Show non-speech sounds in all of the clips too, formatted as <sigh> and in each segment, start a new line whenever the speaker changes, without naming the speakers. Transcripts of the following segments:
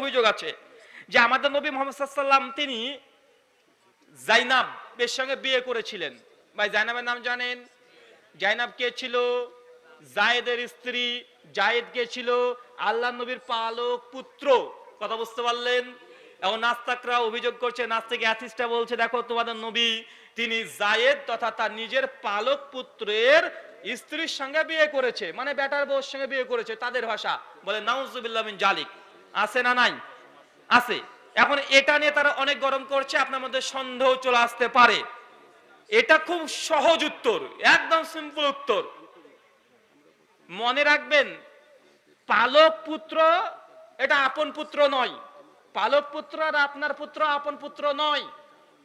অভিযোগ আছে যে আমাদের নবী মোহাম্মদ তিনি জাইনাব এর সঙ্গে বিয়ে করেছিলেন। ভাই, জাইনাবের নাম জানেন? জাইনাব কে ছিল? জায়েদের স্ত্রী। জায়েদ কে ছিল? আল্লাহ নবীর পালক, পুত্র। কথা বুঝতে পারলেন? এবং নাস্তাকরা অভিযোগ করছে, নাস্তিক অ্যাথিস্টটা বলছে, দেখো, তোমাদের নবী, তিনি জায়েদ তথা তার নিজের পালক পুত্রের স্ত্রীর সঙ্গে বিয়ে করেছে। মানে বেটার বউর সঙ্গে বিয়ে করেছে, তাদের ভাষা। বলে, নাউজুবিল্লাহ মিন জালিক। আছে না নাই? আছে। এখন এটা নিয়ে তারা অনেক গরম করছে, আপনার মধ্যে সন্দেহ চলে আসতে পারে। এটা খুব সহজ উত্তর, একদম সিম্পল উত্তর। মনে রাখবেন, পালক পুত্র এটা আপন পুত্র নয়। পালক পুত্র আর আপনার পুত্র আপন পুত্র নয়।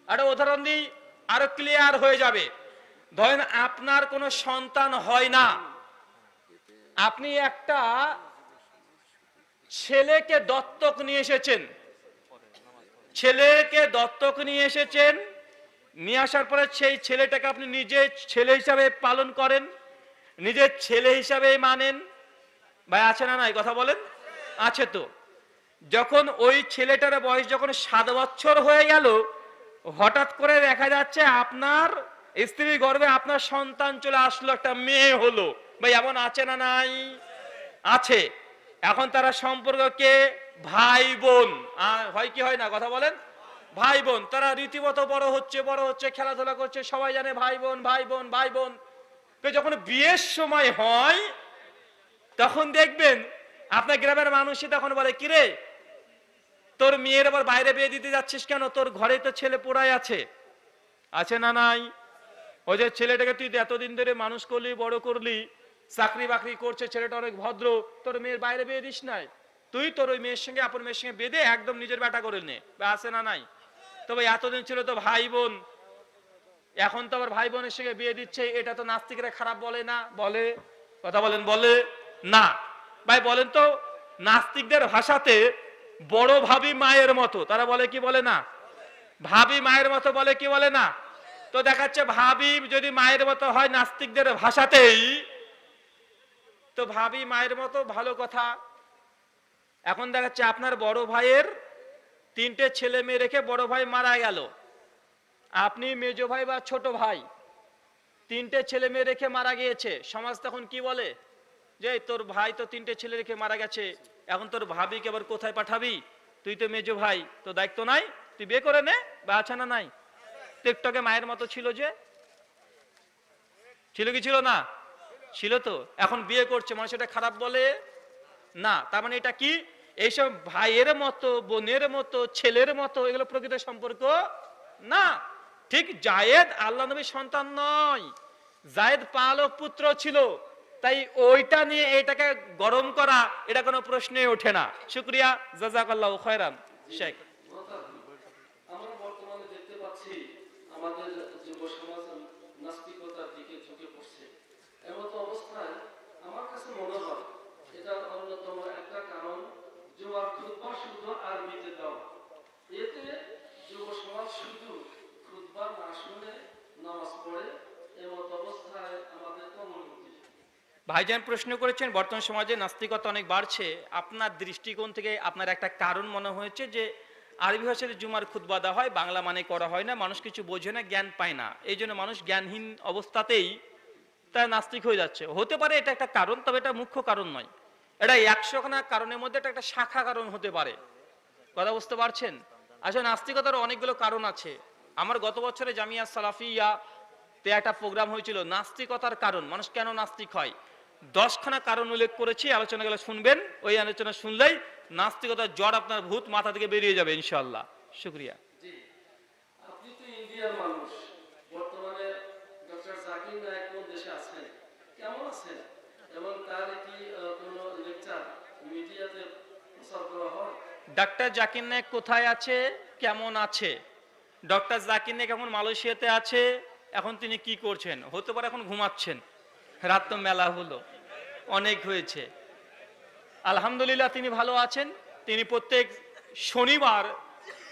আর উদাহরণ দিই, আরও ক্লিয়ার হয়ে যাবে। ধরেন আপনার কোনো সন্তান হয় না। আপনি একটা ছেলেকে দত্তক নিয়ে এসেছেন। ছেলেকে দত্তক নিয়ে এসেছেন। নিয়ে আসার পরে সেই ছেলেটাকে আপনি নিজে ছেলে হিসাবে পালন করেন নিজের ছেলে হিসাবে মানেন। ভাই, আছে না নাই? কথা বলেন? আছে তো। যখন ওই ছেলেটার বয়স যখন সাত বছর হয়ে গেল, হঠাৎ করে দেখা যাচ্ছে আপনার স্ত্রীর গর্ভে আপনার সন্তান চলে আসলো, একটা মেয়ে হলো। ভাই, এমন আছে না নাই? আছে। এখন তারা সম্পর্ককে ভাই বোন হয় কি হয় না, কথা বলেন? ভাই বোন তারা রীতিমতো বড় হচ্ছে বড় হচ্ছে, খেলাধুলা করছে, সবাই জানে ভাই বোন ভাই বোন ভাই বোন যখন বিয়ের সময় হয়, তখন দেখবেন, আপনার গ্রামের মানুষই তখন বলে, কিরে, তোর মেয়ের আবার বাইরে বিয়ে দিতে যাচ্ছিস কেন? তোর ঘরে তো ছেলে পোড়াই আছে। আছে না নাই? ওই যে ছেলেটাকে তুই এতদিন ধরে মানুষ করলি, বড় করলি চাকরি বাকরি করছে, ছেলেটা অনেক ভদ্র, তোর মেয়ের বাইরে বিয়ে দিস নাই। তুই তোর ওই মেয়ের সঙ্গে, আপন মেয়ের সঙ্গে বেঁধে একদম নিজের বেটা করে নে। বা আছে না নাই? তবে এতদিন ছিল তো ভাই বোন। এখন তো আবার ভাই বোনের সঙ্গে বিয়ে দিচ্ছে, এটা তো নাস্তিকরা খারাপ বলে না? বলে? কথা বলেন, বলে? না। ভাই, বলেন তো, নাস্তিকদের ভাষাতে বড় ভাবি মায়ের মতো। তারা বলে কি বলে না? ভাবি মায়ের মতো বলে কি বলে না? তো দেখাচ্ছে ভাবি যদি মায়ের মতো হয়, নাস্তিকদের ভাষাতেই তো ভাবি মায়ের মতো ভালো কথা। এখন দেখাচ্ছে আপনার বড় ভাইয়ের তিনটে ছেলে মেয়ে রেখে বড় ভাই মারা গেল। আপনি মেজ ভাই বা ছোট ভাই, তিনটে ছেলে মেয়ে রেখে মারা গিয়েছে। সমাজ তখন কি বলে? যে তোর ভাই তো তিনটে ছেলে রেখে মারা গেছে, এখন তোর ভাবিকে আবার কোথায় পাঠাবি? তুই তো মেজ ভাই তো দায়িত্ব নাই, তুই বিয়ে করে নে, বা আছে না নাই? টিকটকে মায়ের মতো ছিল যে? ছিল কি ছিল না? ছিল তো? এখন বিয়ে করছে, মানুষ এটা খারাপ বলে? না, তার মানে এটা কি? এইসব ভাইয়ের মতো, বোনের মতো, ছেলের মতো এগুলো প্রকৃত সম্পর্ক না। ঠিক জায়েদ আল্লাহ নবীর সন্তান নয়। জায়েদ পালক পুত্র ছিল। তাই ওইটা নিয়ে এটাকে গরম করা, এটা কোনো প্রশ্নই ওঠে না। শুক্রিয়া, জাজাকাল্লাহ খয়রান। শেখ
আমরা বর্তমানে দেখতে পাচ্ছি আমাদের যুব সমাজ নাস্তিকতার দিকে ঝুঁকে পড়ছে এমত অবস্থায় আমার কাছে মনে হয় এটা অন্যতম একটা কারণ জুমার খুতবা শুধু আরবিতে দেওয়া এতে যুব সমাজ শুধু খুতবা না শুনে নামাজ পড়ে এমত অবস্থায় আমাদের কমনমতি
ভাইজান প্রশ্ন করেছেন, বর্তমান সমাজে নাস্তিকতা অনেক বাড়ছে। আপনার দৃষ্টিকোণ থেকে আপনার একটা কারণ মনে হয়েছে যে, আরবি ভাষার জুমার খুতবা দেওয়া হয়, বাংলা মানে করা হয় না, মানুষ কিছু বোঝে না, জ্ঞান পায় না। এই জন্য মানুষ জ্ঞানহীন অবস্থাতেই তারা নাস্তিক হয়ে যাচ্ছে। হতে পারে এটা একটা কারণ, তবে এটা মুখ্য কারণ নয়। এটা একশোখানা কারণের মধ্যে এটা একটা শাখা কারণ হতে পারে। কথা বুঝতে পারছেন? আসলে নাস্তিকতার অনেকগুলো কারণ আছে। আমার গত বছরে জামিয়া সালাফিয়া তে একটা প্রোগ্রাম হয়েছিল, নাস্তিকতার কারণ, মানুষ কেন নাস্তিক হয়? দশখানা কারণ উল্লেখ করেছি আলোচনাগুলো শুনবেন ওই আলোচনা শুনলেই নাস্তিকতার জ্বর আপনার ভূত মাথা থেকে বেরিয়ে যাবে ইনশাল্লাহ শুক্রিয়া। ডাক্তার জাকির নায়ক কোথায় আছে? কেমন আছে? ডক্টর জাকির নায়ক এখন মালয়েশিয়াতে আছে এখন তিনি কি করছেন? হতে পারে এখন ঘুমাচ্ছেন। রাত তো মেলা হলো, অনেক হয়েছে। আলহামদুলিল্লাহ, তিনি ভালো আছেন। তিনি প্রত্যেক শনিবার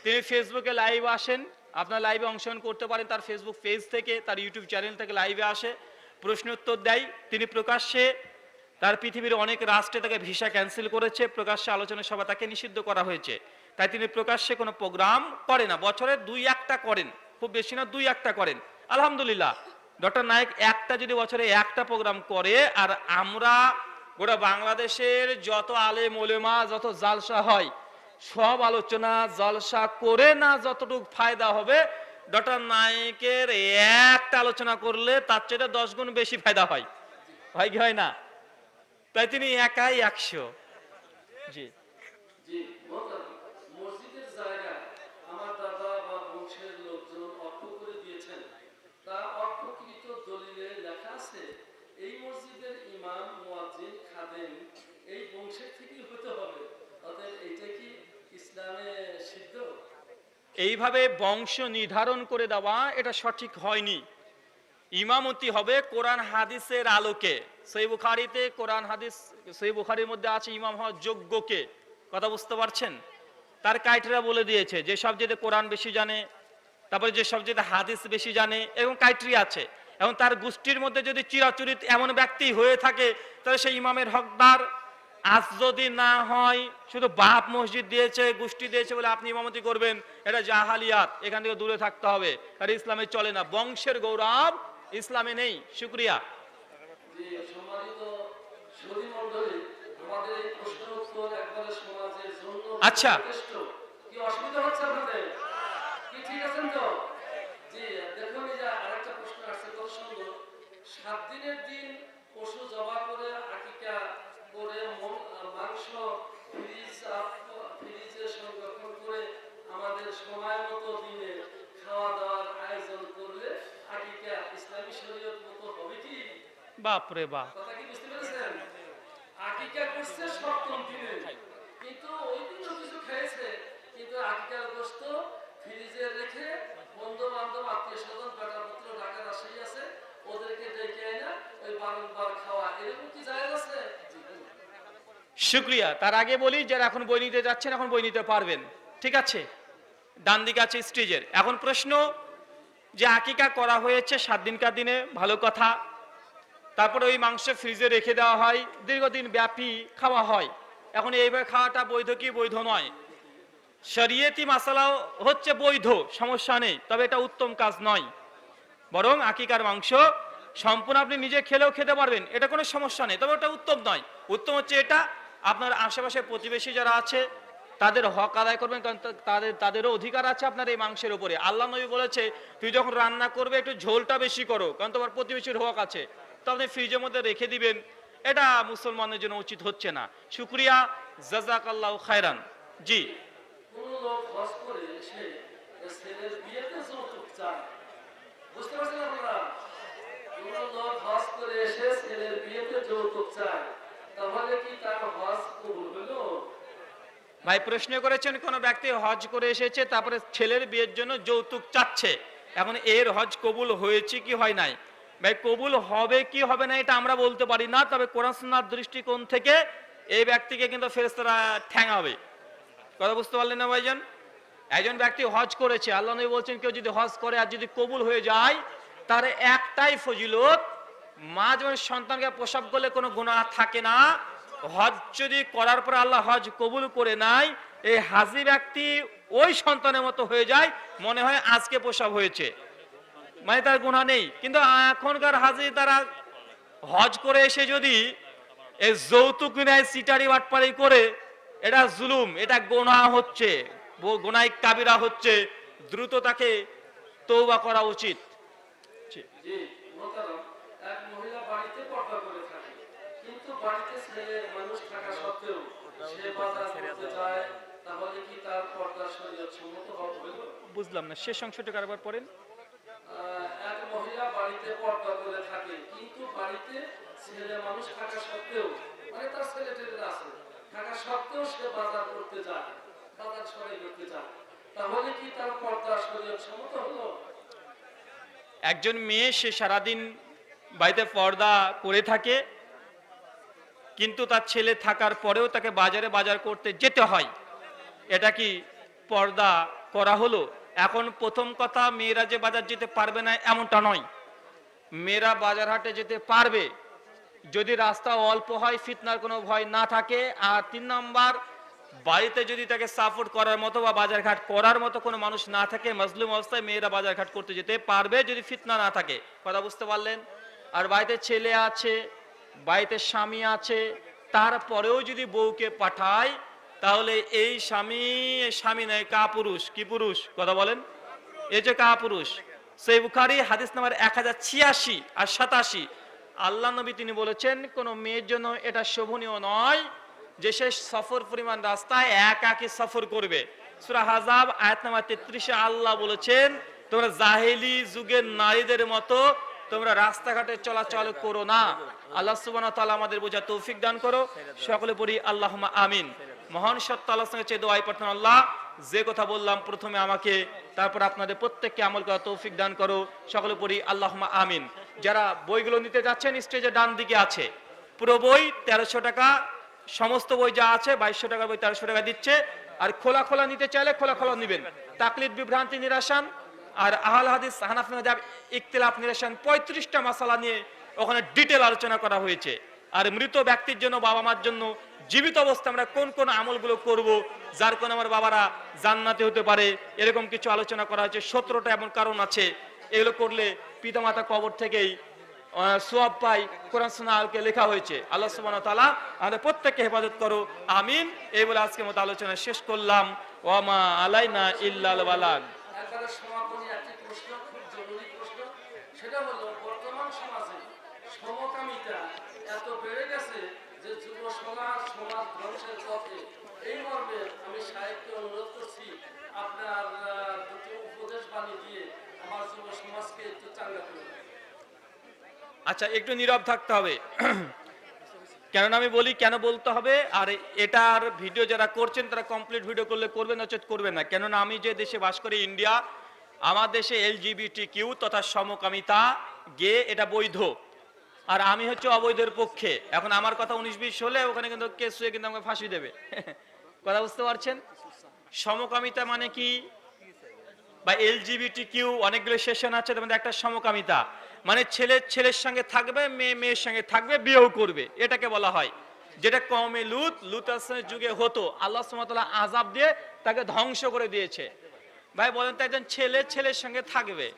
তিনি ফেসবুকে লাইভ আসেন। আপনার লাইভে অংশগ্রহণ করতে পারেন তার ফেসবুক পেজ থেকে, তার ইউটিউব চ্যানেল থেকে লাইভে আসে প্রশ্ন উত্তর দেয়। তিনি প্রকাশ্যে তার পৃথিবীর অনেক রাষ্ট্রে তাকে ভিসা ক্যান্সেল করেছে, প্রকাশ্যে আলোচনা সভা তাকে নিষিদ্ধ করা হয়েছে। তাই তিনি প্রকাশ্যে কোনো প্রোগ্রাম করে না, বছরে দুই একটা করেন, খুব বেশি না, দুই একটা করেন। আলহামদুলিল্লাহ ডক্টর নায়ক, একটা যদি বছরে একটা প্রোগ্রাম করে, আর আমরা গোটা বাংলাদেশের যত আলে মোলেমা যত জালসা হয়, সব আলোচনা জলসা করে না যতটুকু ফায়দা হবে, ডক্টর নায়কের একটা আলোচনা করলে তার চেয়ে দশ গুণ বেশি ফায়দা হয়। হয় কি হয় না? তাই তিনি একাই একশো। জি।
জি মোহতারাম, মসজিদের জায়গা আমার দাদা বা বংশের লোকজন অর্থ করে দিয়েছেন তা অর্থকৃত দলিলে লেখা আছে এই মসজিদের ইমাম মুয়াজ্জিন খাদেম এই বংশের থেকেই হতে হবে অতএব এইটা কি ইসলামে সিদ্ধ
এইভাবে বংশ নির্ধারণ করে দেওয়া এটা সঠিক হয়নি। ইমামতি হবে কোরআন হাদিসের আলোকে। সেই বুখারিতে কোরআন হাদিস সেই বুখারির মধ্যে আছে ইমাম হওয়ার যোগ্যকে। কথা বুঝতে পারছেন? তার কাইটেরিয়া বলে দিয়েছে যে সব যেতে কোরআন বেশি জানে, তারপরে যে সব যেতে হাদিস বেশি জানে, এবং কাইটেরিয়া আছে। এবং তার গোষ্ঠীর মধ্যে যদি চিরাচরিত এমন ব্যক্তি হয়ে থাকে, তাহলে সেই ইমামের হকদার। আজ যদি না হয়, শুধু বাপ মসজিদ দিয়েছে, গোষ্ঠী দিয়েছে বলে আপনি ইমামতি করবেন, এটা জাহালিয়াত এখান থেকে দূরে থাকতে হবে আর ইসলামে চলে না, বংশের গৌরব ইসলামে নেই, শুক্রিয়া আচ্ছা।
সাত দিনের দিন পশু জবা করে আকিকা করে মাংস ফ্রিজ ফ্রিজে সংরক্ষণ করে আমাদের সময় মতো দিনে খাওয়া দাওয়ার আয়োজন করলে আকিকা ইসলামী শরীয়ত মতো হবে কি?
বাপ রে বাপ।
কথা কি বুঝতে পেরেছেন? আকিকা করছে সপ্তম দিনে। কিন্তু ওই দিনও কিছু খেয়েছে। কিন্তু আকিকার গোস্ত ফ্রিজে রেখে বন্ধু বান্ধব আত্মীয় স্বজন বেটা পুত্র ঢাকা রাজশাহী আছে ওদেরকে ডেকে এনে ওই বারংবার খাওয়া। এরকম কি জায়গা আছে?
শুক্রিয়া। তার আগে বলি যারা এখন বই নিতে যাচ্ছেন, এখন বই নিতে পারবেন। ঠিক আছে? ডান দিকে আছে স্টেজের। এখন প্রশ্ন, যে আকিকা করা হয়েছে সাত দিনকার দিনে, ভালো কথা। তারপরে ওই মাংস ফ্রিজে রেখে দেওয়া হয়, দীর্ঘদিন ব্যাপী খাওয়া হয়। এখন এইভাবে খাওয়াটা বৈধ কি বৈধ নয়। শরিয়তি মাসালাও হচ্ছে বৈধ, সমস্যা নেই, তবে এটা উত্তম কাজ নয়। বরং আকিকার মাংস সম্পূর্ণ আপনি নিজে খেলেও খেতে পারবেন, এটা কোনো সমস্যা নেই, তবে ওটা উত্তম নয়। উত্তম হচ্ছে এটা আপনার আশেপাশে প্রতিবেশী যারা আছে, তাদের হক আদায় করবেন, কারণ তাদের, তাদেরও অধিকার আছে আপনার এই মাংসের উপরে। আল্লাহ নবী বলেছে, তুই যখন রান্না করবে, একটু ঝোলটা বেশি করো, কারণ তোমার প্রতিবেশীর হক আছে। তো আপনি ফ্রিজের মধ্যে রেখে দিবেন, এটা মুসলমানের জন্য উচিত হচ্ছে না। শুক্রিয়া জাজাক আল্লাহ খায়রান। জি।
বুঝতে পারছেন আপনারা? করে এসে ছেলের বিয়েতে যৌতুক চায়।
ভাই, প্রশ্ন করেছেন, কোন ব্যক্তি হজ করে এসেছে, তারপরে ছেলের বিয়ের জন্য যৌতুক চাচ্ছে। এখন এর হজ কবুল হয়েছে কি হয় নাই? ভাই, কবুল হবে কি হবে না এটা আমরা বলতে পারি না, তবে কোরআন সুন্নাহর দৃষ্টিকোণ থেকে এই ব্যক্তিকে কিন্তু ফেরেশতারা ঠ্যাঙাবে কথা বুঝতে পারলেন না, ভাইজান? একজন ব্যক্তি হজ করেছে, আল্লাহ নবী বলছেন, কেউ যদি হজ করে আর যদি কবুল হয়ে যায়, তার একটাই ফজিলত মা যখন সন্তানকে প্রসব করলে কোনো গুনাহ থাকে না, হজ যদি করার পর আল্লাহ হজ কবুল করে নাই এই হাজি ব্যক্তি ওই সন্তানের মতো হয়ে যায়, মনে হয় আজকে প্রসব হয়েছে। মানে তার গুণা নেই। কিন্তু এখনকার হাজি তারা হজ করে এসে যদি এই যৌতুক নেয়, সিটারি বাটপারি করে, এটা জুলুম, এটা গোনা হচ্ছে গোনায় কাবিরা হচ্ছে, দ্রুত তাকে তৌবা করা উচিত
জি মোহতারাম এক মহিলা বাড়িতে পর্দা করে থাকে কিন্তু বাড়িতে মানুষ থাকা সত্ত্বেও সে বাজার করতে যায় তাহলে কি তার পর্দা শরীয়ত সম্মত হবে
বুঝলাম না শেষ অংশটুকু আরেকবার পড়েন।
এক মহিলা বাড়িতে পর্দা করে থাকে কিন্তু বাড়িতে ছেলে মানুষ থাকা সত্ত্বেও মানে তার ছেলে টেলে আছে থাকা সত্ত্বেও সে বাজার করতে যায় বাজার সরাই করতে যায়। তাহলে কি তার পর্দা শরীয়ত সম্মত হলো?
একজন মেয়ে সে সারাদিন বাড়িতে পর্দা করে থাকে কিন্তু তার ছেলে থাকার পরেও তাকে বাজারে বাজার করতে যেতে হয়। এটা কি পর্দা করা হলো? এখন প্রথম কথা, মেয়েরা যে বাজার যেতে পারবে না এমনটা নয়। মেয়েরা বাজার হাটে যেতে পারবে। যদি রাস্তা অল্প হয়, ফিতনার কোনো ভয় না থাকে। আর তিন নম্বর, বাড়িতে যদি তাকে সাপোর্ট করার মতো বা বাজারঘাট করার মতো কোনো মানুষ না থাকে, মজলুম অবস্থায় মেয়েরা বাজারঘাট করতে যেতে পারবে যদি ফিতনা না থাকে। কথা বুঝতে পারলেন? আর বাড়িতে ছেলে আছে বাড়িতে স্বামী আছে, তারপরেও যদি বউকে পাঠায়, তাহলে এই স্বামী স্বামী নয় কা পুরুষ কি পুরুষ? কথা বলেন। এই যে কা পুরুষ সেই বুখারি হাদিস নাম্বার এক হাজার ছিয়াশি আর সাতাশি। আল্লাহ নবী তিনি বলেছেন, কোন মেয়ের জন্য এটা শোভনীয় নয় যে সে সফর পরিমাণ রাস্তায় একাকি সফর করবে। সুরা হাজাব আয়াত নাম্বার তেত্রিশে আল্লাহ বলেছেন, তোমরা জাহেলি যুগের নারীদের মতো তোমরা রাস্তাঘাটে চলাচল করো না। আল্লাহ সুবহানাহু ওয়া তাআলা আমাদের বোঝা তৌফিক দান করো। সকলে পড়ি আল্লাহুম্মা আমিন। মহান সত্য আল্লাহর সঙ্গে চেয়ে দোয়াই প্রার্থনা আল্লাহ। যে কথা বললাম প্রথমে আমাকে, তারপর আপনাদের প্রত্যেককে আমল করা তৌফিক দান করো। সকলে পড়ি আল্লাহুম্মা আমিন। যারা বইগুলো নিতে যাচ্ছেন স্টেজে ডান দিকে আছে। পুরো বই তেরোশো টাকা, সমস্ত বই যা আছে, বাইশশো টাকা বই তেরোশো টাকা দিচ্ছে। আর খোলা খোলা নিতে চাইলে খোলা খোলা নিবেন। তাকলিদ বিভ্রান্তি নিরাসান আর আহল হাদিস, হানাফি মাযহাব ইখতিলাফ নিরাসান পঁয়ত্রিশটা মাসালা নিয়ে ওখানে ডিটেল আলোচনা করা হয়েছে। আর মৃত ব্যক্তির জন্য বাবা মার জন্য জীবিত অবস্থা আমরা কোন কোন আমলগুলো করব, যার কোন আমার বাবারা জান্নাতে হতে পারে, এরকম কিছু আলোচনা করা হয়েছে। সতেরোটা এমন কারণ আছে। এগুলো করলে পিতামাতা কবর থেকেই সোয়াব পাই, কোরআন সুনাকে লেখা হয়েছে। আল্লাহ সুবহানাহু ওয়া তাআলা আমাদের প্রত্যেককে হেফাজত করো। আমিন। এই বলে আজকের মতো আলোচনা শেষ করলাম। ওয়ামা আলাইনা ইল্লাল বালাগ।
সেটা হলো বর্তমান সমাজে সমকামিতা এত বেড়ে গেছে যে যুব
আচ্ছা একটু নীরব থাকতে হবে। কেননা আমি বলি কেন বলতে হবে, আর এটার ভিডিও যারা করছেন, তারা কমপ্লিট ভিডিও করলে করবেন নচেত করবেন না। কেননা আমি যে দেশে বাস করি, ইন্ডিয়া, আমার দেশে এলজিবিটি কিউ তথা সমকামিতা গে, এটা বৈধ। আর আমি হচ্ছে অবৈধের পক্ষে। এখন আমার কথা উনিশ বিশ হলে ওখানে কিন্তু কেস হয়ে কিন্তু আমাকে ফাঁসি দেবে। <laughs> কথা বুঝতে পারছেন? সমকামিতা মানে কি? বা এলজিবিটি কিউ অনেকগুলো সেশন আছে, তার একটা সমকামিতা। মানে ছেলে, ছেলের সঙ্গে থাকবে, মেয়ে, মেয়ের সঙ্গে থাকবে, বিয়েও করবে। এটাকে বলা হয়। যেটা কমে লুত লুত আসলামের যুগে হতো। আল্লাহ সুমতলা আজাব দিয়ে তাকে ধ্বংস করে দিয়েছে। ভাই, বলেন তো একজন ছেলে ছেলের সঙ্গে থাকবে।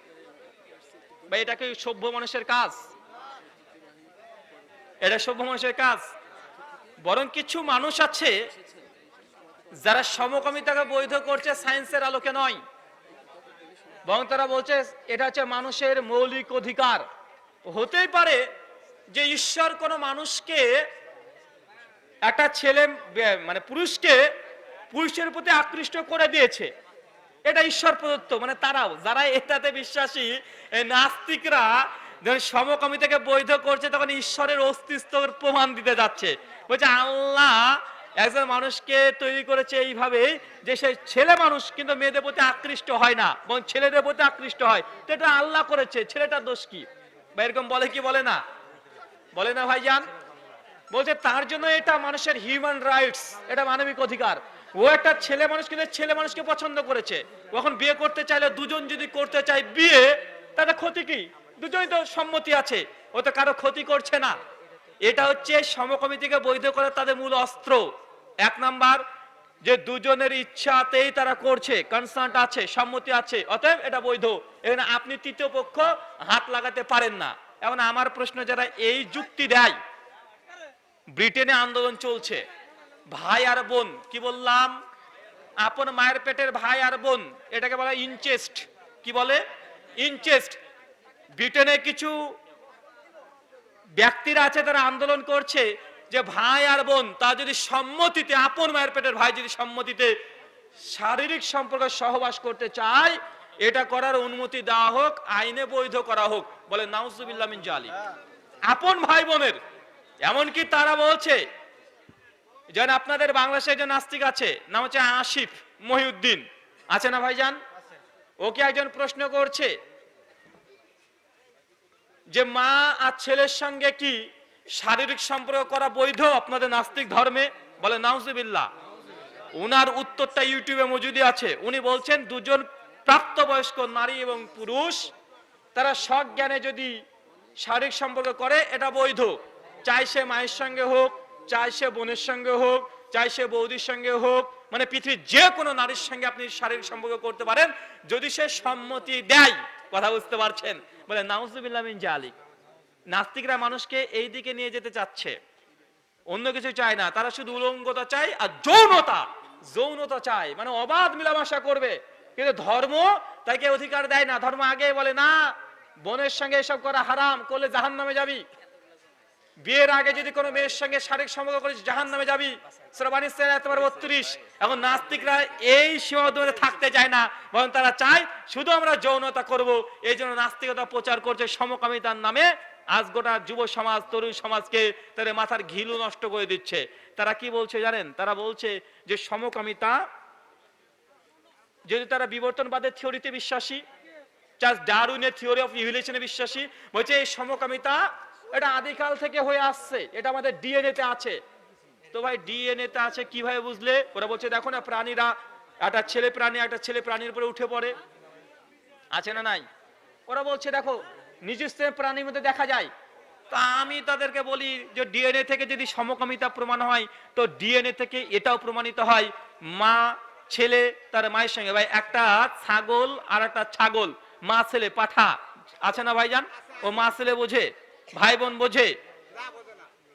ভাই, এটা কি সভ্য মানুষের কাজ? এটা সভ্য মানুষের কাজ। বরং কিছু মানুষ আছে যারা সমকামিতাকে বৈধ করছে সায়েন্সের আলোকে নয়। বরং তারা বলছে, এটা হচ্ছে মানুষের মৌলিক অধিকার। হতেই পারে যে ঈশ্বর কোনো মানুষকে একটা ছেলে মানে পুরুষকে পুরুষের প্রতি আকৃষ্ট করে দিয়েছে। এটা ঈশ্বর প্রদত্ত মানে তারাও, যারা এটাতে বিশ্বাসী নাস্তিকরা যখন সমকামিতাকে বৈধ করছে, তখন ঈশ্বরের অস্তিত্বের প্রমাণ দিতে যাচ্ছে। বলছে, আল্লাহ একজন মানুষকে তৈরি করেছে এইভাবে যে সে ছেলে মানুষ, কিন্তু মেয়েদের প্রতি আকৃষ্ট হয় না এবং ছেলেদের প্রতি আকৃষ্ট হয়। তো এটা আল্লাহ করেছে, ছেলেটার দোষ কি? বা এরকম বলে কি বলে না? বলে না ভাইজান? বলছে, তার জন্য এটা মানুষের হিউম্যান রাইটস এটা মানবিক অধিকার। ও একটা ছেলে মানুষ, কিন্তু ছেলে মানুষকে পছন্দ করেছে। ও এখন বিয়ে করতে চাইলে দুজন যদি করতে চায় বিয়ে তাতে ক্ষতি কি? দুজনই তো সম্মতি আছে, ও তো কারও ক্ষতি করছে না। এটা হচ্ছে সমকমিতিকে বৈধ করার তাদের মূল অস্ত্র। এক নাম্বার, যে দুজনের ইচ্ছাতেই তারা করছে কনসার্ট আছে, সম্মতি আছে, অতএব এটা বৈধ। এখানে আপনি তৃতীয় পক্ষ হাত লাগাতে পারেন না। এখন আমার প্রশ্ন, যারা এই যুক্তি দেয়, ব্রিটেনে আন্দোলন চলছে, ভাই আর বোন, কি বললাম? আপন মায়ের পেটের ভাই আর বোন, এটাকে বলা ইনচেস্ট কি বলে? ইনচেস্ট ব্রিটেনে কিছু ব্যক্তিরা আছে তারা আন্দোলন করছে যে ভাই আর বোন তা যদি সম্মতিতে আপন মায়ের পেটের ভাই যদি সম্মতিতে শারীরিক সম্পর্ক সহবাস করতে চায় এটা করার অনুমতি দেওয়া হোক আইনে বৈধ করা হোক বলে নাউজুবিল্লাহ মিন জালি আপন ভাই বোনের এমনকি তারা বলছে যেন আপনাদের বাংলাদেশে একজন নাস্তিক আছে নাম হচ্ছে আসিফ মহিউদ্দিন। আছে না ভাইজান? ওকে একজন প্রশ্ন করছে যে মা আর ছেলের সঙ্গে কি শারীরিক সম্পর্ক করা বৈধ আপনাদের নাস্তিক ধর্মে? বলে নাউজুবিল্লাহ। উনার উত্তরটা ইউটিউবে মজুদি আছে। উনি বলছেন, দুজন প্রাপ্তবয়স্ক নারী এবং পুরুষ, তারা সজ্ঞানে যদি শারীরিক সম্পর্ক করে, এটা বৈধ। চাই সে মায়ের সঙ্গে হোক, চাই সে বোনের সঙ্গে হোক, চাই সে বৌদির সঙ্গে হোক মানে পৃথিবীর যে কোনো নারীর সঙ্গে আপনি শারীরিক সম্পর্ক করতে পারেন। যদি সে সম্মতি দেয় কথা বুঝতে পারছেন? বলে নাউজুবিল্লামিন জালিক। নাস্তিকরা মানুষকে এই দিকে নিয়ে যেতে চাচ্ছে। অন্য কিছু চায় না। তারা শুধু উলঙ্গতা চায় আর যৌনতা। যৌনতা চায়। মানে অবাধ মিলামেশা করবে। কিন্তু ধর্ম তাকে অধিকার দেয় না। ধর্ম আগে বলে, না, বোনের সঙ্গে এসব করা হারাম। করলে জাহান নামে যাবি। বিয়ের আগে যদি কোনো মেয়ের সঙ্গে শারীরিক সম্পর্ক করিস জাহান নামে যাবি এতবার বত্রিশ। এখন নাস্তিকরা এই সীমাবদ্ধ থাকতে চায় না, বরং তারা চায় শুধু আমরা যৌনতা করব। এই জন্য নাস্তিকতা প্রচার করছে সমকামিতার নামে। আজ গোটা যুব সমাজ, তরুণ সমাজকে তাদের মাথার ঘিলু নষ্ট করে দিচ্ছে। তারা কি বলছে জানেন? তারা বলছে যে সমকামিতা, যদি তারা বিবর্তনবাদের থিওরিতে বিশ্বাসী চার্লস ডারউইনের থিওরি অফ ইভলিউশনে বিশ্বাসী, বলছে এই সমকামিতা এটা আদিকাল থেকে হয়ে আসছে, এটা আমাদের ডিএনএ তে আছে। তো ভাই ডিএনএ তে আছে কীভাবে বুঝলে? ওরা বলছে, দেখো না প্রাণীরা, একটা ছেলে প্রাণী, একটা ছেলে প্রাণীর উপরে উঠে পড়ে। আছে না নাই? ওরা বলছে, দেখো, নিজস্ব প্রাণীর মধ্যে দেখা যায়। তা আমি তাদেরকে বলি যে ডিএনএ থেকে যদি সমকামিতা প্রমাণ হয়, তো ডিএনএ থেকে এটাও প্রমাণিত হয়, মা, ছেলে, তার মায়ের সঙ্গে। ভাই, একটা ছাগল আর একটা ছাগল, মা, ছেলে, পাঠা। আছে না ভাইজান? ও মা, ছেলে বোঝে? ভাই বোন বোঝে?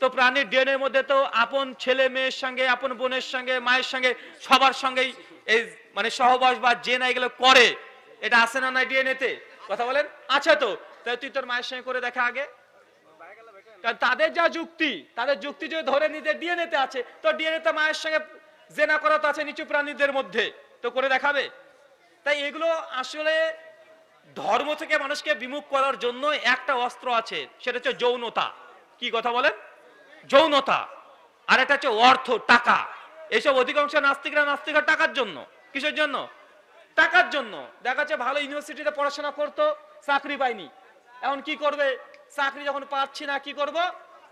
তো প্রাণীর ডিএনএর মধ্যে তো আপন ছেলে মেয়ের সঙ্গে, আপন বোনের সঙ্গে, মায়ের সঙ্গে, সবার সঙ্গেই এই মানে সহবাস বা জেনা এগুলো করে। এটা আছে না না ডিএনএ তে? কথা বলেন? আছে তো। তাই তুই তোর মায়ের সঙ্গে করে দেখা আগে। তাদের যা যুক্তি, তাদের যুক্তি যদি ধরে নিতে ডিএনএ তে আছে, তো ডিএনএ তে মায়ের সঙ্গে জেনা করা তো আছে নিচু প্রাণীদের মধ্যে। তো করে দেখাবে? তাই এগুলো আসলে ধর্ম থেকে মানুষকে বিমুখ করার জন্য একটা অস্ত্র আছে, সেটা হচ্ছে যৌনতা। কি কথা বলেন? যৌনতা। আর একটা হচ্ছে অর্থ, টাকা। এইসব অধিকাংশ নাস্তিকরা নাস্তিকরা টাকার জন্য। কিসের জন্য? টাকার জন্য। দেখা যাচ্ছে ভালো ইউনিভার্সিটিতে পড়াশোনা করতো, চাকরি পায়নি। এখন কি করবে? চাকরি যখন পাচ্ছি না, কি করব?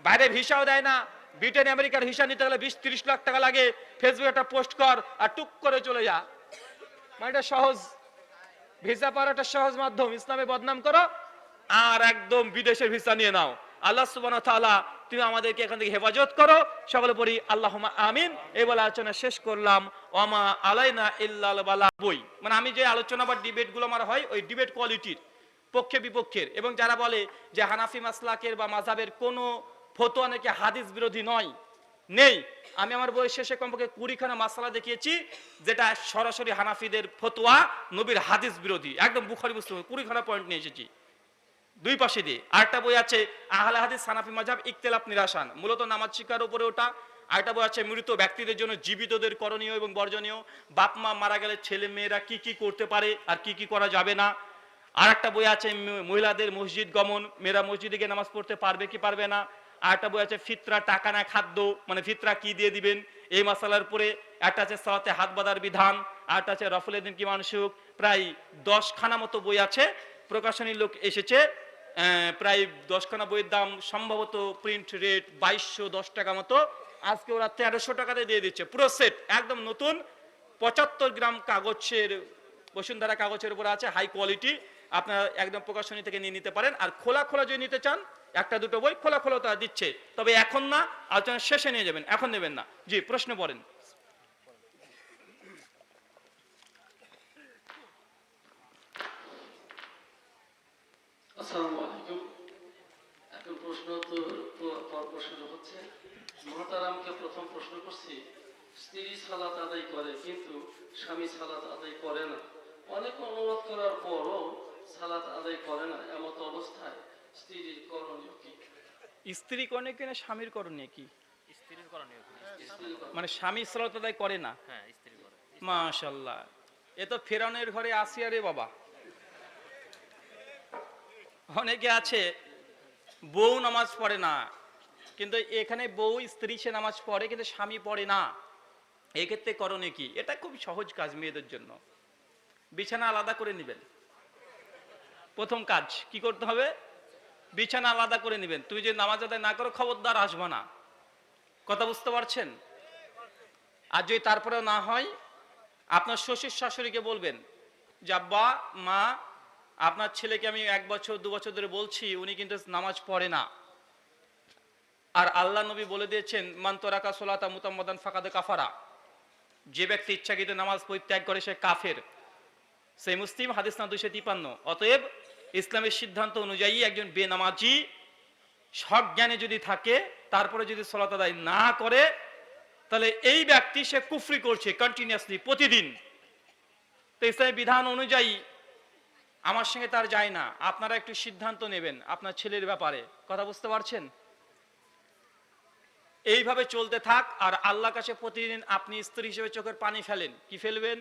বাইরে ভিসাও দেয় না। ব্রিটেন, আমেরিকার ভিসা নিতে গেলে বিশ তিরিশ লাখ টাকা লাগে। ফেসবুকে একটা পোস্ট কর আর টুক করে চলে যা। মানে এটা সহজ। ভিসা পাওয়ার একটা সহজ মাধ্যম, ইসলামে বদনাম করো। আর একদম বিদেশের ভিসা নিয়ে নাও। আল্লাহ ওয়া তুমি আমাদেরকে এখান থেকে হেফাজত করো। সকলে পড়ি, আল্লাহুম্মা আমিন। এই বলে আলোচনা শেষ করলাম। ওয়ামা আলাইনা ইল্লাল বই। মানে আমি যে আলোচনা বা ডিবেটগুলো আমার হয়, ওই ডিবেট কোয়ালিটির পক্ষে বিপক্ষের। এবং যারা বলে যে হানাফি মাসলাকের বা মাযহাবের কোনো ফতোয়া নাকি হাদিস বিরোধী নয়, নেই। আমি আমার বই শেষে কমপক্ষে কুড়িখানা মাসালা দেখিয়েছি, যেটা সরাসরি হানাফিদের ফতোয়া, নবীর হাদিস বিরোধী। একদম বুখারি মুসলিম কুড়িখানা পয়েন্ট নিয়ে এসেছি। দুই পাশে দিয়ে। আরেকটা বই আছে, আহলে হাদিস সানাফি মাঝাব ইকতেলাফ নিরাসান মূলত নামাজ শিকার উপরে ওটা। আরেকটা বই আছে, মৃত ব্যক্তিদের জন্য জীবিতদের করণীয় এবং বর্জনীয়। বাপ মা মারা গেলে ছেলে মেয়েরা কি কি করতে পারে আর কি কি করা যাবে না? আর একটা বই আছে, মহিলাদের মসজিদ গমন। মেয়েরা মসজিদে গিয়ে নামাজ পড়তে পারবে কি পারবে না? আর একটা বই আছে, ফিতরা টাকা না খাদ্য। মানে ফিতরা কি দিয়ে দিবেন? এই মশালার পরে একটা আছে সালাতে হাত বাঁধার বিধান আর একটা আছে রফলেদিন কি মানসুক প্রায় দশখানা মতো বই আছে প্রকাশনীর লোক এসেছে প্রায় দশখানা বইয়ের দাম সম্ভবত প্রিন্ট রেট বাইশশো দশ টাকা মতো। আজকে ওরা তেরোশো টাকাতে দিয়ে দিচ্ছে, পুরো সেট একদম নতুন। পঁচাত্তর গ্রাম কাগজের, বসুন্ধরা কাগজের উপর আছে হাই কোয়ালিটি আপনারা একদম প্রকাশনী থেকে নিয়ে নিতে পারেন। আর খোলা খোলা যদি নিতে চান একটা দুটো বই খোলা খোলা তারা দিচ্ছে, তবে এখন না, আলোচনা শেষে নিয়ে যাবেন, এখন নেবেন না। জি, প্রশ্ন পড়েন।
প্রথম প্রশ্ন করছি, স্ত্রী সালাত আদায় করে, কিন্তু স্বামী সালাত আদায় করে না। অনেক অনুরোধ করার পরও সালাত আদায় করে না, এমত অবস্থায়। স্ত্রীর করণীয় কি?
স্ত্রী করণীয় কিনা স্বামীর করণীয় কি?
স্ত্রীর করণীয় কি?
স্ত্রীর করণীয়।
মানে স্বামী আদায় করে না?
হ্যাঁ স্ত্রী করে।
এ তো ফেরাউনের ঘরে আসিয়া রে বাবা। অনেকে আছে বউ নামাজ পড়ে না কিন্তু এখানে বউ স্ত্রী সে নামাজ পড়ে কিন্তু স্বামী পড়ে না। এক্ষেত্রে করণে কি? এটা খুব সহজ কাজ মেয়েদের জন্য। বিছানা আলাদা করে নেবেন। প্রথম কাজ কি করতে হবে? বিছানা আলাদা করে নেবেন। তুমি যদি নামাজ আদায় না করো, খবরদার আসবে না। কথা বুঝতে পারছেন? আর যদি তারপরেও না হয়, আপনার শ্বশুর শাশুড়িকে বলবেন যে, আব্বা, মা, আপনার ছেলেকে আমি এক বছর, দু বছর ধরে বলছি, উনি কিন্তু নামাজ পড়ে না। আর আল্লাহ নবী বলে দিয়েছেন মান্তরাকা সোলাতা মুতাম্মদান ফাকাদে কাফারা। যে ব্যক্তি ইচ্ছাকৃত নামাজ পরিত্যাগ করে, সে কাফের। সেই মুসলিম হাদিস না দুইশো তিপান্ন। অতএব ইসলামের সিদ্ধান্ত অনুযায়ী একজন বেনামাজি সব জ্ঞানে যদি থাকে, তারপরে যদি সলাত আদায় না করে, তাহলে এই ব্যক্তি সে কুফরি করছে কন্টিনিউয়াসলি প্রতিদিন। তো ইসলামের বিধান অনুযায়ী আমার সঙ্গে তার যায় না। আপনারা একটু সিদ্ধান্ত নেবেন, আপনার ছেলের ব্যাপারে। কথা বুঝতে পারছেন? এইভাবে চলতে থাক, আর আল্লাহ কাছে প্রতিদিন আপনি স্ত্রী হিসেবে চোখের পানি ফেলেন, কি ফেলবেন?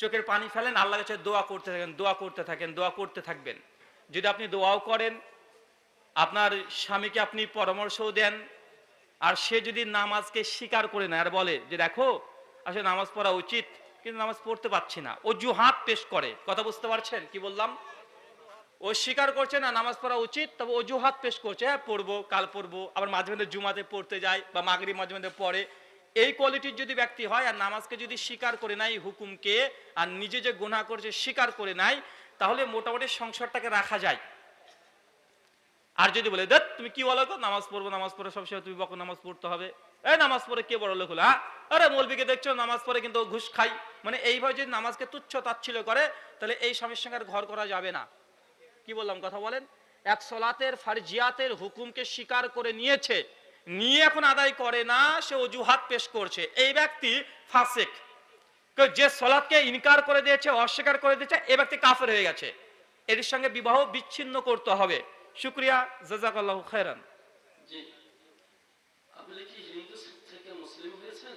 চোখের পানি ফেলেন আল্লাহ কাছে দোয়া করতে থাকেন, দোয়া করতে থাকেন, দোয়া করতে থাকবেন। যদি আপনি দোয়াও করেন, আপনার স্বামীকে আপনি পরামর্শও দেন, আর সে যদি নামাজকে স্বীকার করে নেয় আর বলে যে দেখো, আসলে নামাজ পড়া উচিত, কিন্তু নামাজ পড়তে পারছি না, অজুহাত পেশ করে। কথা বুঝতে পারছেন? কি বললাম? ও স্বীকার করছে না, নামাজ পড়া উচিত, তবে অজুহাত পেশ করছে হ্যাঁ পড়ব, কাল পড়ব, আবার মাঝে মাঝে জুমাতে পড়তে যায় বা মাগরি মাঝে মাঝে পড়ে এই কোয়ালিটির যদি ব্যক্তি হয় আর নামাজকে যদি স্বীকার করে নাই হুকুমকে, আর নিজে যে গুনাহ করছে স্বীকার করে নাই তাহলে মোটামুটি সংসারটাকে রাখা যায়। আর যদি বলে, দেখ, তুমি কি বলো গো নামাজ পড়ব, নামাজ পড়ে সবসময় তুমি বকো নামাজ পড়তে হবে। এই নামাজ পড়ে কে বড় লোক হলো আরে মৌলবিকে দেখছ, নামাজ পড়ে কিন্তু ঘুষ খাই মানে এইভাবে যদি নামাজকে তুচ্ছ তাচ্ছিল করে, তাহলে এই স্বামীর সঙ্গে আর ঘর করা যাবে না। কি বললাম কথা বলেন? এক সলাতের ফারজিয়াতের হুকুমকে স্বীকার করে নিয়েছে। নিয়ে এখন আদায় করে না সে অজুহাত পেশ করছে। এই ব্যক্তি ফাসেক। যে সলাৎকে ইনকার করে দিয়েছে অস্বীকার করে দিয়েছে এ ব্যক্তি কাফের হয়ে গেছে। এর সঙ্গে বিবাহ বিচ্ছিন্ন করতে হবে। শুক্রিয়া জাজাকাল্লাহ খায়রান।
জি। আপনি কি হিন্দু থেকে মুসলিম হয়েছেন?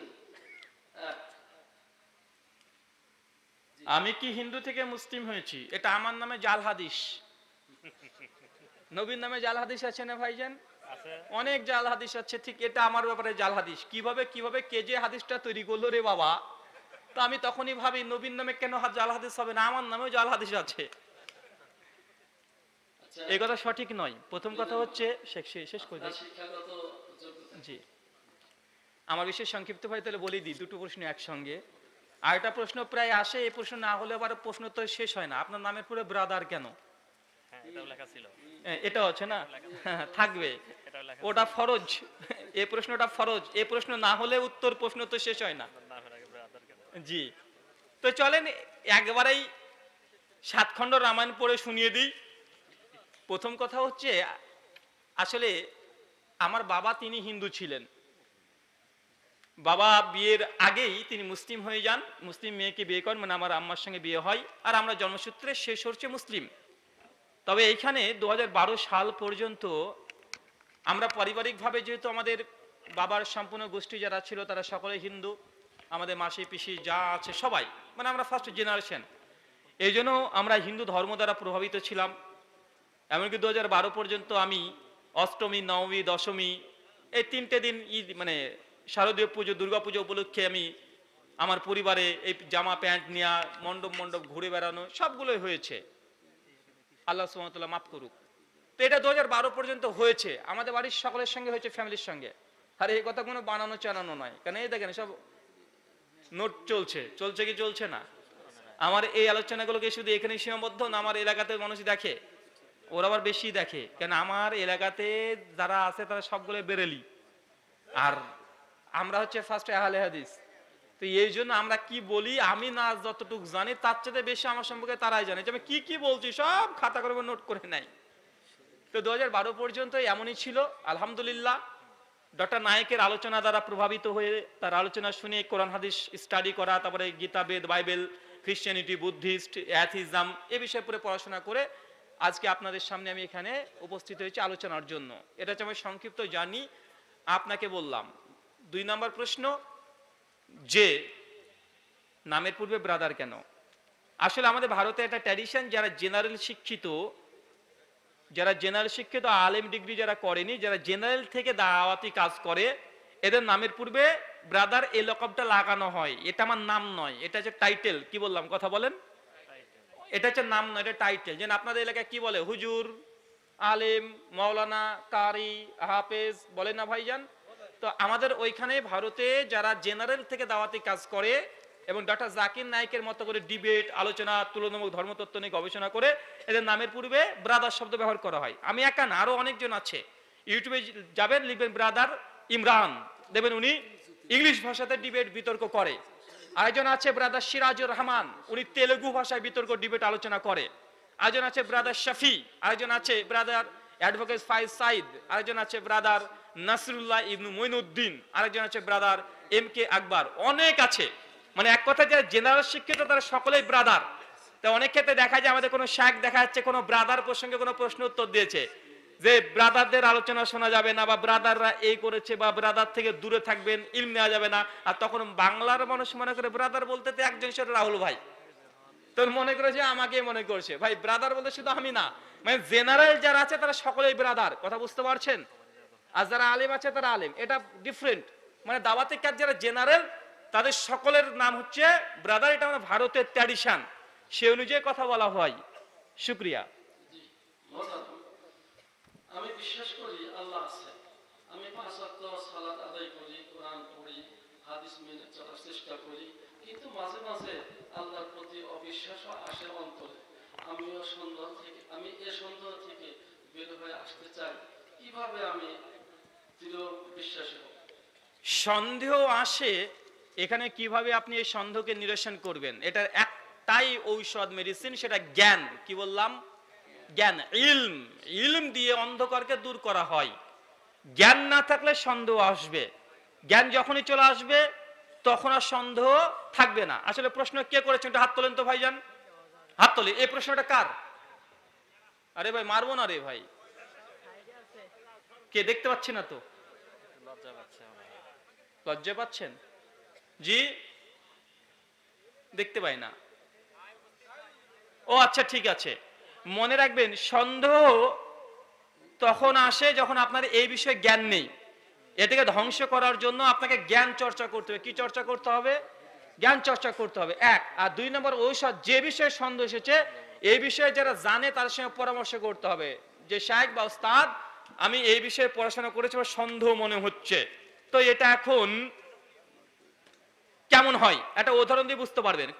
আমি কি হিন্দু থেকে মুসলিম হয়েছি? এটা আমার নামে জাল হাদিস। নবীর নামে জাল হাদিস আছে না ভাইজান? অনেক জাল হাদিস আছে ঠিক এটা আমার ব্যাপারে জাল হাদিস। কীভাবে কীভাবে কে যে হাদিসটা তৈরি করল রে বাবা তো আমি তখনই ভাবি নবীর নামে কেন জাল হাদিস হবে না? আমার নামেও জাল হাদিস আছে।
আচ্ছা।
এই কথা সঠিক নয়। প্রথম কথা হচ্ছে শেষ করে
যোগ্যতা।
জি। আমার বিশেষ সংক্ষিপ্ত ভাই তাহলে বলে দিই দুটো প্রশ্ন একসঙ্গে। আর একটা প্রশ্ন প্রায় আসে এই প্রশ্ন না হলে আবার প্রশ্ন তো শেষ হয় না। আপনার নামের পুরো ব্রাদার কেন?
এটাও
এটা হচ্ছে না? হ্যাঁ, থাকবে। ওটা ফরজ। এই প্রশ্নটা ফরজ। এই প্রশ্ন না হলে উত্তর প্রশ্ন তো শেষ হয় না। জি। তো চলেন একবারেই সাত খণ্ড রামায়ণ পড়ে শুনিয়ে দিই। প্রথম কথা হচ্ছে আসলে আমার বাবা তিনি হিন্দু ছিলেন। বাবা বিয়ের আগেই তিনি মুসলিম হয়ে যান। মুসলিম মেয়েকে বিয়ে করেন মানে আমার আম্মার সঙ্গে বিয়ে হয়। আর আমরা জন্মসূত্রে শেষ হচ্ছে মুসলিম। তবে এইখানে দু হাজার বারো সাল পর্যন্ত আমরা পারিবারিকভাবে যেহেতু আমাদের বাবার সম্পূর্ণ গোষ্ঠী যারা ছিল তারা সকলে হিন্দু, আমাদের মাসি, পিসি যা আছে সবাই মানে আমরা ফার্স্ট জেনারেশন এই জন্য আমরা হিন্দু ধর্ম দ্বারা প্রভাবিত ছিলাম। এমনকি দু বারো পর্যন্ত আমি অষ্টমী, নবমী, দশমী, এই তিনটে দিন ঈদ মানে শারদীয় পুজো, দুর্গা পুজো উপলক্ষে আমি আমার পরিবারে এই জামা প্যান্ট নেওয়া, মণ্ডপ মণ্ডপ ঘুরে বেড়ানো, সবগুলোই হয়েছে। আল্লাহ সুমতলা মাফ করুক। তো এটা দু হাজার বারো পর্যন্ত হয়েছে। আমাদের বাড়ির সকলের সঙ্গে হয়েছে, ফ্যামিলির সঙ্গে। আর এই কথা কোনো বানানো চানানো নয়। কারণ এই দেখেন, সব নোট চলছে। চলছে কি চলছে না? আমার এই আলোচনাগুলোকে শুধু এখানে সীমাবদ্ধ না আমার এলাকাতে মানুষ দেখে? ওরা আবার বেশি দেখে। কেন আমার এলাকাতে যারা আছে তারা সবগুলো বেরেলি। আর আমরা হচ্ছে ফার্স্ট আহলে হাদিস। তো এই জন্য আমরা কি বলি? আমি না যতটুকু জানি, তার চেয়ে বেশি আমার সম্পর্কে তারাই জানে। যে আমি কি কি বলছি, সব খাতা করে নোট করে নাই। তো দুহাজার বারো পর্যন্ত এমনই ছিল। আলহামদুলিল্লাহ, ডক্টর নায়কের আলোচনা দ্বারা প্রভাবিত হয়ে তার আলোচনা শুনে কোরআন হাদিস স্টাডি করা, তারপরে Gita Veda, Bible Christianity Buddhist atheism এ বিষয়ে পরে পড়াশোনা করে আজকে আপনাদের সামনে আমি এখানে উপস্থিত হয়েছি আলোচনার জন্য। এটা হচ্ছে আমি সংক্ষিপ্ত জানি আপনাকে বললাম, দুই নম্বর প্রশ্ন যে নামের পূর্বে ব্রাদার কেন? আসলে আমাদের ভারতে একটা ট্র্যাডিশন যারা জেনারেল শিক্ষিত, যারা জেনারেল শিক্ষিত, আলেম ডিগ্রি যারা করেনি, যারা জেনারেল থেকে দাওয়াতি কাজ করে, এদের নামের পূর্বে ব্রাদার এই লকবটা লাগানো হয়। এটা আমার নাম নয়, এটা হচ্ছে টাইটেল কি বললাম, কথা বলেন? এটা হচ্ছে নাম নয়, এটা টাইটেল যেন আপনাদের এলাকায় কি বলে? হুজুর, আলেম, মাওলানা, কারি, হাফেজ বলে না ভাইজান? তো আমাদের ওইখানে ভারতে যারা জেনারেল থেকে দাওয়াতি কাজ করে এবং ডক্টর জাকির নাইকের মতো করে ডিবেট, আলোচনা, তুলনামূলক ধর্মতত্ত্ব নিয়ে গবেষণা করে এদের নামের পূর্বে ব্রাদার শব্দ ব্যবহার করা হয়। আমি একা না, আরও অনেকজন আছে। ইউটিউবে যাবেন, লিখবেন ব্রাদার ইমরান। দেখবেন উনি ইংলিশ ভাষাতে ডিবেট বিতর্ক করে। আরেকজন আছে ব্রাদার সিরাজুর রহমান। উনি তেলেগু ভাষায় বিতর্ক, ডিবেট আলোচনা করে। আরেকজন আছে ব্রাদার শফি। আরেকজন আছে ব্রাদার অ্যাডভোকেট ফাইজ সাইদ। আরেকজন আছে ব্রাদার নাসরুল্লাহ ইবনু মইনুদ্দিন আরেকজন আছে ব্রাদার এম কে আকবর। অনেক আছে। মানে এক কথা যারা জেনারেল শিক্ষিত, তারা সকলেই ব্রাদার তা অনেক ক্ষেত্রে দেখা যায় আমাদের কোনো শাক দেখা যাচ্ছে, কোনো ব্রাদার প্রসঙ্গে কোনো প্রশ্ন উত্তর দিয়েছে। যে ব্রাদারদের আলোচনা শোনা যাবে না, বা ব্রাদাররা এই করেছে, বা ব্রাদার থেকে দূরে থাকবেন, ইলম নেওয়া যাবে না। আর তখন বাংলার মানুষ মনে করে ব্রাদার বলতে তো একজন সেটা রাহুল ভাই। তোর মনে করে যে আমাকে মনে করছে। ভাই ব্রাদার বলতে শুধু আমি না। মানে জেনারেল যারা আছে, তারা সকলেই ব্রাদার কথা বুঝতে পারছেন? আর যারা আলেম আছে তারা আলেম। এটা ডিফারেন্ট মানে দাওয়াতে কাজ যারা জেনারেল তাদের সকলের নাম হচ্ছে ব্রাদার এটা আমাদের ভারতের ট্র্যাডিশন সে অনুযায়ী কথা বলা হয়। শুক্রিয়া।
আমি বিশ্বাস করি আল্লাহ আছে। আমি পাঁচ ওয়াক্ত সালাত আদায় করি, কোরআন পড়ি, হাদিস মেনে চলার চেষ্টা করি। কিন্তু মাঝে মাঝে আল্লাহর প্রতি আসে অন্তরে। আমিও সন্দেহ থেকে আমি এ সন্দেহ থেকে বের হয়ে আসতে চাই। কীভাবে আমি
সন্দেহ আসে এখানে কীভাবে আপনি এই সন্দেহকে নিরসন করবেন? এটার একটাই ঔষধ মেডিসিন সেটা জ্ঞান। কি বললাম? জ্ঞান, ইলম। ইলম দিয়ে অন্ধকারকে দূর করা হয়। জ্ঞান না থাকলে সন্দেহ আসবে। জ্ঞান যখনই চলে আসবে, তখন আর সন্দেহ থাকবে না। আসলে প্রশ্ন কে করেছেন? হাত তোলেন তো ভাইজান। হাত তোলে। এই প্রশ্নটা কার? আরে ভাই, মারবো না রে ভাই। কে দেখতে পাচ্ছি না তো?
লজ্জা পাচ্ছে।
লজ্জা পাচ্ছেন? জি? দেখতে পাই না। ও আচ্ছা ঠিক আছে। মনে রাখবেন সন্দেহ তখন আসে যখন আপনার এই বিষয়ে জ্ঞান নেই। এটাকে ধ্বংস করার জন্য আপনাকে জ্ঞান চর্চা করতে হবে। কি চর্চা করতে হবে? জ্ঞান চর্চা করতে হবে। এক আর দুই নম্বর ঔষধ যে বিষয়ে সন্দেহ এসেছে এই বিষয়ে যারা জানে তার সঙ্গে পরামর্শ করতে হবে। যে শাহেক বা ওস্তাদ আমি এই বিষয়ে পড়াশোনা করেছি বা সন্দেহ মনে হচ্ছে। তো এটা এখন কেমন হয়? একটা উদাহরণ দিয়ে বুঝতে পারবেন।